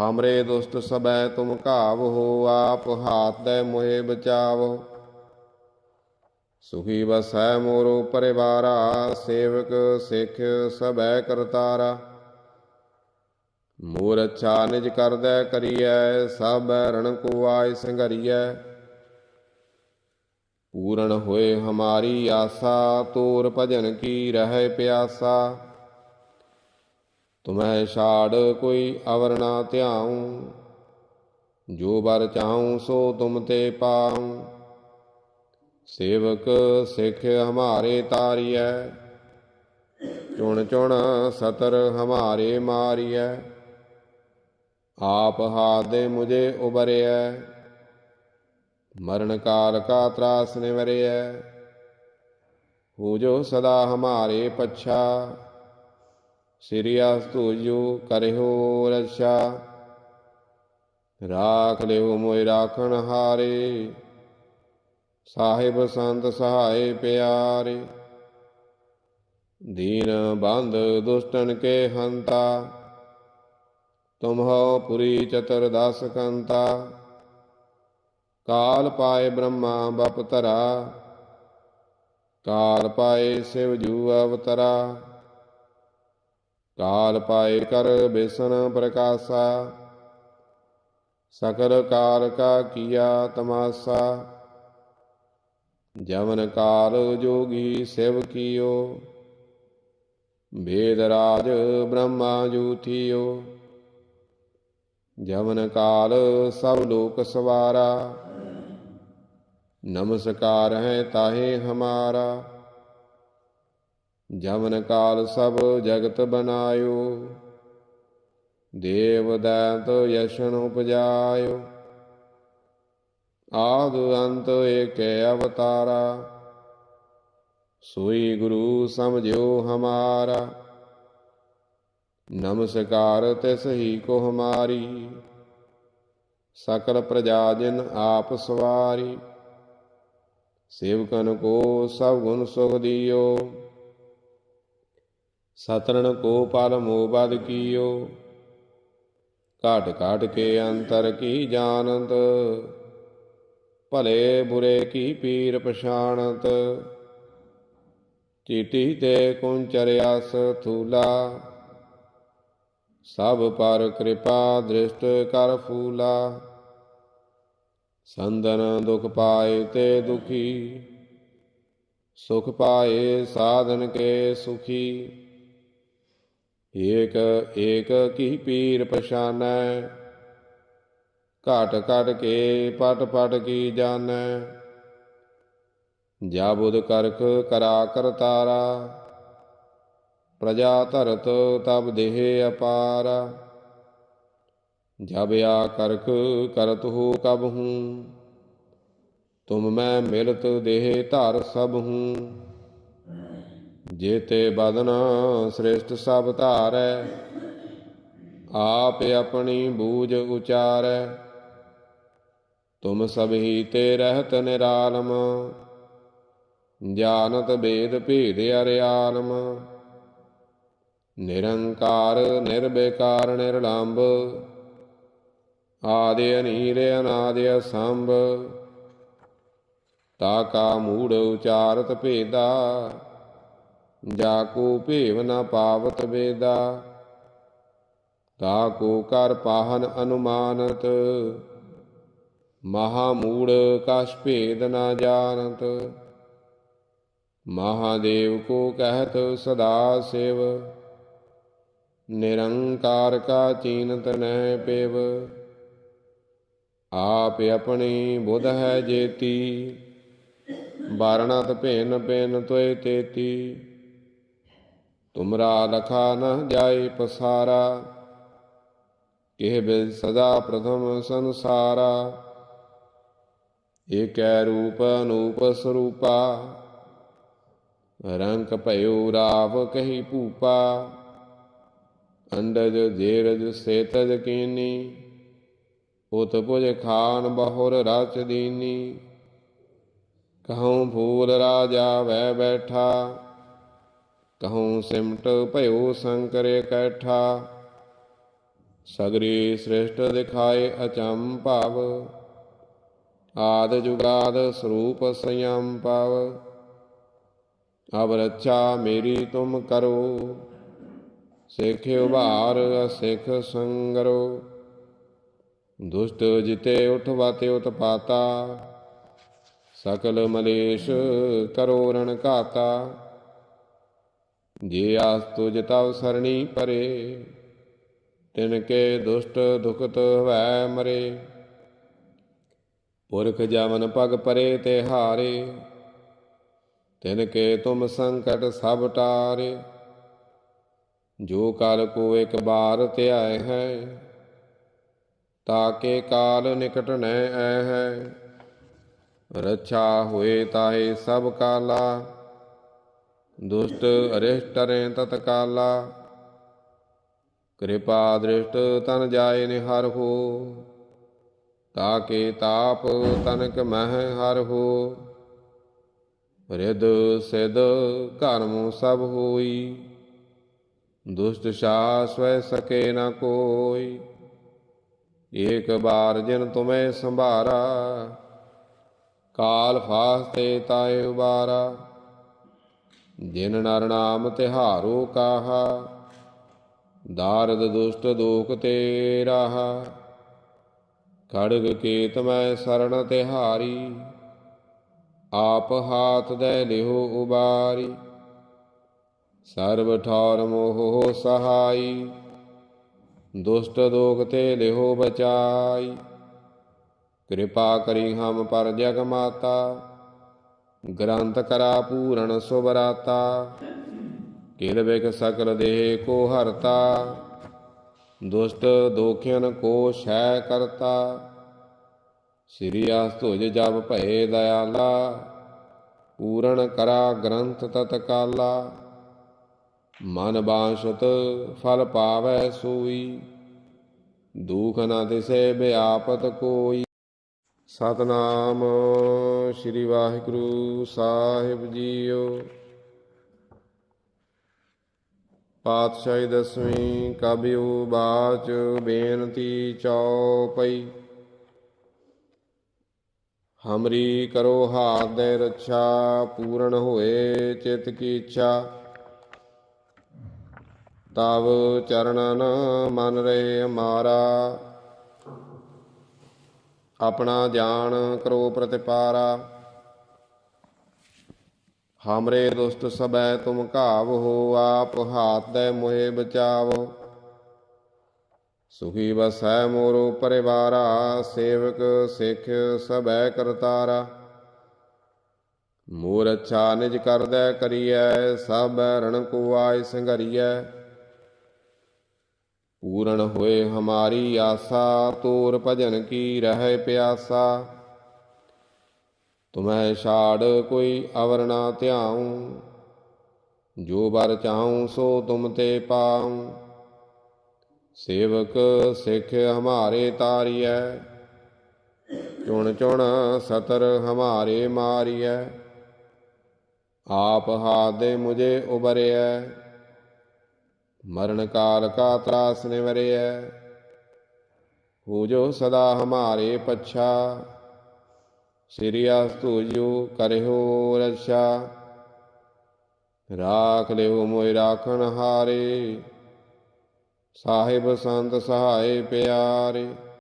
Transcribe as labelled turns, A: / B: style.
A: ਹਮਰੇ ਦੁਸਤ ਸਬੈ ਤੁਮ ਘਾਵ ਹੋ, ਆਪ ਹਾਥ ਦੇ ਮੋਹਿ ਬਚਾਵੋ। ਸੁਖੀ ਵਸੈ ਮੋਰੋ ਪਰਿਵਾਰਾ, ਸੇਵਕ ਸਿੱਖ ਸਬੈ ਕਰਤਾਰਾ। ਮੋਰ ਅੱਛਾ ਨਿਜ ਕਰਦੈ ਕਰੀਐ, ਸਭ ਰਣ ਕੋ ਆਇ ਸੰਘਰੀਐ। ਪੂਰਨ ਹੋਏ ਹਮਾਰੀ ਆਸਾ, ਤੋਰ ਭਜਨ ਕੀ ਰਹਿ ਪਿਆਸਾ। ਤੁਮਹਿ ਛਾੜ ਕੋਈ ਅਵਰ ਨਾ ਧਿਆਉ। ਜੋ ਬਰ ਚਾਹੂੰ ਸੋ ਤੁਮ ਤੇ ਪਾਉ। ਸੇਵਕ ਸਿੱਖ ਹਮਾਰੇ ਤਾਰੀਐ। ਚੁਣ ਚੁਣ ਸਤਰ ਹਮਾਰੇ ਮਾਰੀਐ। ਆਪ ਹਾਦੇ ਮੁਝੇ ਉਬਰਿਐ। ਮਰਨ ਕਾਲ ਕਾ ਤਰਾਸ ਨਿਵਰਿਐ। ਹੋ ਜੋ ਸਦਾ ਹਮਾਰੇ ਪੱਛਾ। ਸਿਰਿਆ ਤੁਜੋ ਕਰਿਓ ਰਛਾ। ਰਾਖ ਲਿਓ ਮੋਇ ਰਾਖਣ ਹਾਰੇ। ਸਾਹਿਬ ਸੰਤ ਸਹਾਏ ਪਿਆਰੇ। ਦੀਨ ਬੰਧ ਦੁਸ਼ਟਨ ਕੇ ਹੰਤਾ। ਤੁਮ ਹੋ ਪੁਰੀ ਚਤਰ ਦਸ ਕੰਤਾ। ਕਾਲ ਪਾਏ ਬ੍ਰਹਮਾ ਬਪ ਤਰਾ ਕਾਲ ਪਾਏ ਸਿਵ ਜੂ ਅਵਤਰਾ। ਕਾਲ ਪਾਏ ਕਰ ਬੇਸਨ ਪ੍ਰਕਾਸ਼ਾ, ਸਕਲ ਕਾਲ ਕਾ ਕੀਆ ਤਮਾਸਾ। ਜਵਨ ਕਾਲ ਜੋਗੀ ਸਿਵ ਕੀਓ, ਵੇਦ ਰਾਜ ਬ੍ਰਹਮਾ ਜੂਥਿਓ। ਜਵਨ ਕਾਲ ਸਭ ਲੋਕ ਸਵਾਰਾ, ਨਮਸਕਾਰ ਹੈ ਤਾਹੇ ਹਮਾਰਾ। ਜਮਨ ਕਾਲ ਸਭ ਜਗਤ ਬਨਾਇਓ। ਦੇਵ ਦੈਤ ਯਸ਼ਨ ਉਪਜਾਇਓ। ਆਦ ਅੰਤ ਏਕੈ ਅਵਤਾਰਾ। ਸੋਈ ਗੁਰੂ ਸਮਝਿਓ ਹਮਾਰਾ। ਨਮਸਕਾਰ ਤਿਸ ਹੀ ਕੋ ਹਮਾਰੀ। ਸਕਲ ਪ੍ਰਜਾ ਜਿਨ ਆਪ ਸਵਾਰੀ। ਸੇਵਕਨ ਕੋ ਸਭ ਗੁਣ ਸੁਖ ਦਿਓ। ਸਤਰਣ ਕੋ ਪਲ ਮੋਬਦ ਕੀਓ। ਘਾਟ ਘਾਟ ਕੇ ਅੰਤਰ ਕੀ ਜਾਣਤ। ਭਲੇ ਬੁਰੇ ਕੀ ਪੀਰ ਪਛਾਣਤ। ਚੀਟੀ ਤੇ ਕੁੰਚਰਿਆਸ ਥੂਲਾ। ਸਭ ਪਰ ਕਿਰਪਾ ਦ੍ਰਿਸ਼ਟ ਕਰ ਫੂਲਾ। ਸੰਦਨ ਦੁਖ ਪਾਏ ਤੇ ਦੁਖੀ। ਸੁਖ ਪਾਏ ਸਾਧਨ ਕੇ ਸੁਖੀ। ਏਕ ਏਕ ਕੀ ਪੀਰ ਪਛਾਨੈ? ਘਟ ਘਟ ਕੇ ਪਟ ਪਟ ਕੀ ਜਾਣੈ? ਜਾ ਬੁਧ ਕਰਖ ਕਰਾ ਕਰਤਾਰਾ ਪ੍ਰਜਾ ਧਰਤ ਤਬ ਦੇਹ ਅਪਾਰਾ। ਜਬ ਆ ਕਰਖ ਕਰਤ ਹੋ ਕਬ ਹੂੰ, ਤੁਮ ਮੈਂ ਮਿਲਤ ਦੇਹ ਧਰ ਸਭ ਹੂੰ। ਜੇਤੇ ਬਦਨ ਸ੍ਰੇਸ਼ਟ ਸਭ ਧਾਰੈ, ਆਪ ਆਪਣੀ ਬੂਝ ਉਚਾਰੈ। ਤੁਮ ਸਭ ਹੀ ਤੇ ਰਹਿਤ ਨਿਰਾਲਮ ਜਾਨਤ ਬੇਦ ਭੇਦ ਅਰਿਆਲਮ। ਨਿਰੰਕਾਰ ਨਿਰਬੇਕਾਰ ਨਿਰਲੰਭ, ਆਦਿ ਅਨੀਰ, ਅਨਾਦਿ ਅਸੰਭ, ਤਾ ਕਾ ਮੂੜ ਉਚਾਰਤ ਭੇਦਾ। ਜਾ ਕੋ ਭੇਵ ਨ ਪਾਵਤ ਵੇਦਾ, ਤਾ ਕੋ ਕਰ ਪਾਹਨ ਅਨੁਮਾਨਤ, ਮਹਾ ਮੂੜ ਕਛ ਭੇਦ ਨ ਜਾਣਤ। ਮਹਾਦੇਵ ਕੋ ਕਹਿਤ ਸਦਾ ਸੇਵ, ਨਿਰੰਕਾਰ ਕਾ ਚੀਨਤ ਨਹਿ ਪੇਵ। ਆਪ ਆਪਣੀ ਬੁਧ ਹੈ ਜੇਤੀ ਬਾਰਣਤ ਭੇਨ ਭੇਨ ਤੋਏ ਤੇਤੀ। ਤੁਮਰਾ ਲਖਾ ਨ ਜਾਏ ਪਸਾਰਾ, ਕਿਹ ਬਿਲ ਸਦਾ ਪ੍ਰਥਮ ਸੰਸਾਰਾ। ਏਕੈ ਰੂਪ ਅਨੂਪ ਸਰੂਪਾ ਰੰਗ ਭਇਓ ਰਾਵ ਕਹੀ ਭੂਪਾ। ਅੰਡਜ ਜੇਰਜ ਸੇਤਜ ਕੀਨੀ ਉਤ ਪੁਜ ਖਾਨ ਬਹੁਰ ਰਚ ਦੀਨੀ। ਕਹਉ ਫੂਲ ਰਾਜਾ ਵੈ ਬੈਠਾ ਕਹਉ ਸਿਮਟ ਭਇਓ ਸੰਕਰੇ ਕੈਠਾ। ਸਗਰੀ ਸ੍ਰਿਸ਼ਟ ਦਿਖਾਏ ਅਚੰਮ ਭਵ। ਆਦ ਜੁਗਾਦ ਸਰੂਪ ਸੰਯਮ ਪਵ। ਅਬ ਰੱਛਾ ਮੇਰੀ ਤੁਮ ਕਰੋ। ਸਿੱਖ ਉਭਾਰ ਅਸਿੱਖ ਸੰਗਰੋ। ਦੁਸ਼ਟ ਜਿਤੇ ਉਠਵਾਤੇ ਉਤਪਾਤਾ। ਸਕਲ ਮਲੇਸ਼ ਕਰੋ ਰਣ ਘਾਤਾ। ਜੇ ਆਸ ਤੁਜ ਤਵ ਸਰਣੀ ਪਰੇ, ਤਿਨ ਕੇ ਦੁਸ਼ਟ ਦੁਖਤ ਹਵੈ ਮਰੇ। ਪੁਰਖ ਜਮਨ ਪਗ ਪਰੇ ਤੇ ਹਾਰੇ, ਤਿਨ ਕੇ ਤੁਮ ਸੰਕਟ ਸਭ ਟਾਰੇ। ਜੋ ਕਾਲ ਕੋ ਇੱਕ ਬਾਰ ਧਿਆਏ ਹੈ ਤਾਕੇ ਕਾਲ ਨਿਕਟ ਨੈ ਐ ਹੈ। ਰੱਛਾ ਹੋਏ ਤਾਹੇ ਸਭ ਕਾਲਾ ਦੁਸ਼ਟ ਅਰਿਸ਼ਟ ਰੇ ਤਤਕਾਲਾ ਕਿਰਪਾ ਦ੍ਰਿਸ਼ਟ ਤਨ ਜਾਏ ਨਿਹਰ ਹੋ, ਤਾਕੇ ਤਾਪ ਤਨਕ ਮਹਿ ਹਰ ਹੋ ਰਿਦ ਸਿਧ ਕਰਮ ਸਭ ਹੋਈ, ਦੁਸ਼ਟ ਸ਼ਾ ਸਵੈ ਸਕੇ ਨਾ ਕੋਈ, ਏਕ ਬਾਰ ਜਿਨ ਤੁਮੈ ਸੰਭਾਰਾ, ਕਾਲ ਫਾਸਤੇ ਤਾਏ ਉਬਾਰਾ। ਜਿਨ ਨਰ ਨਾਮ ਤਿਹਾਰੋ ਕਾਹਾ, ਦਾਰਦ ਦੁਸ਼ਟ ਦੋਖ ਤੇ ਰਾਹਾ ਖੜਗ ਕੇਤ ਮੈਂ ਸਰਣ ਤਿਹਾਰੀ, ਆਪ ਹਾਥ ਦੇ ਲਿਹੋ ਉਬਾਰੀ। ਸਰਬ ਠੌਰ ਮੋਹ ਸਹਾਈ, ਦੁਸ਼ਟ ਦੋਖ ਤੇ ਲਿਹੋ ਬਚਾਈ। ਕਿਰਪਾ ਕਰੀ ਹਮ ਪਰ ਜਗ ਮਾਤਾ ਗ੍ਰੰਥ ਕਰਾ ਪੂਰਨ ਸੁਬਰਾਤਾ ਕਿਲ ਬਿਕ ਸਕਲ ਦੇਹ ਕੋ ਹਰਤਾ। ਦੁਸ਼ਟ ਦੋਖਿਆਨ ਕੋ ਸ਼ੈ ਕਰਤਾ। ਸ੍ਰੀ ਆਸਤੁਜ ਜਬ ਭਏ ਦਇਆਲਾ। ਪੂਰਨ ਕਰਾ ਗ੍ਰੰਥ ਤਤਕਾਲਾ। ਮਨ ਬਾਸ਼ਤ ਫਲ ਪਾਵੈ ਸੋਈ। ਦੁਖ ਨਾ ਦਿਸੇ ਬਿਆਪਤ ਕੋਈ। ਸਤਨਾਮ ਸ੍ਰੀ ਵਾਹਿਗੁਰੂ ਸਾਹਿਬ ਜੀਓ। ਪਾਤਸ਼ਾਹੀ ਦਸਵੀਂ ਕਬਿਉ ਬਾਚ ਬੇਨਤੀ ਚਉਪਈ ਹਮਰੀ ਕਰੋ ਹਾਰ ਦੇ ਰੱਛਾ, ਪੂਰਨ ਹੋਏ ਚਿਤ ਕੀ ਇੱਛਾ। ਤਵ ਚਰਣਨ ਮਨ ਰੇ ਮਾਰਾ। ਆਪਣਾ ਜਾਣ ਕਰੋ ਪ੍ਰਤਿਪਾਰਾ। ਹਮਰੇ ਦੁਸਤ ਸਬੈ ਤੁਮ ਘਾਵ ਹੋ, ਆਪ ਹਾਥ ਦੇ ਮੋਹਿ ਬਚਾਵੋ। ਸੁਖੀ ਵਸੈ ਮੋਰੋ ਪਰਿਵਾਰਾ, ਸੇਵਕ ਸਿੱਖ ਸਬੈ ਕਰਤਾਰਾ। ਮੋਰ ਅੱਛਾ ਨਿਜ ਕਰਦੈ ਕਰੀਐ, ਸਭ ਰਣ ਕੋ ਆਇ ਸੰਘਰੀਐ। ਪੂਰਨ ਹੋਏ ਹਮਾਰੀ ਆਸਾ, ਤੋਰ ਭਜਨ ਕੀ ਰਹਿ ਪਿਆਸਾ। ਤੁਮਹਿ ਛਾੜ ਕੋਈ ਅਵਰ ਨਾ ਧਿਆਉ, ਜੋ ਬਰ ਚਾਹੂੰ ਸੋ ਤੁਮ ਤੇ ਪਾਉ। ਸੇਵਕ ਸਿੱਖ ਹਮਾਰੇ ਤਾਰੀਐ, ਚੁਣ ਚੁਣ ਸਤਰ ਹਮਾਰੇ ਮਾਰੀਐ। ਆਪ ਹਾਦੇ ਮੁਝੇ ਉਬਰਿਐ ਮਰਨ ਕਾਲ ਕਾ ਤਰਾਸ ਨਿਵਰਿਐ। ਹੋ ਜੋ ਸਦਾ ਹਮਾਰੇ ਪਛਾ। ਸ੍ਰੀ ਅਸਤੁਜੋ ਕਰਿਓ ਰਛਾ। ਰਾਖ ਲਿਓ ਮੋਇ ਰਾਖਣ ਹਾਰੇ। ਸਾਹਿਬ ਸੰਤ ਸਹਾਏ ਪਿਆਰੇ।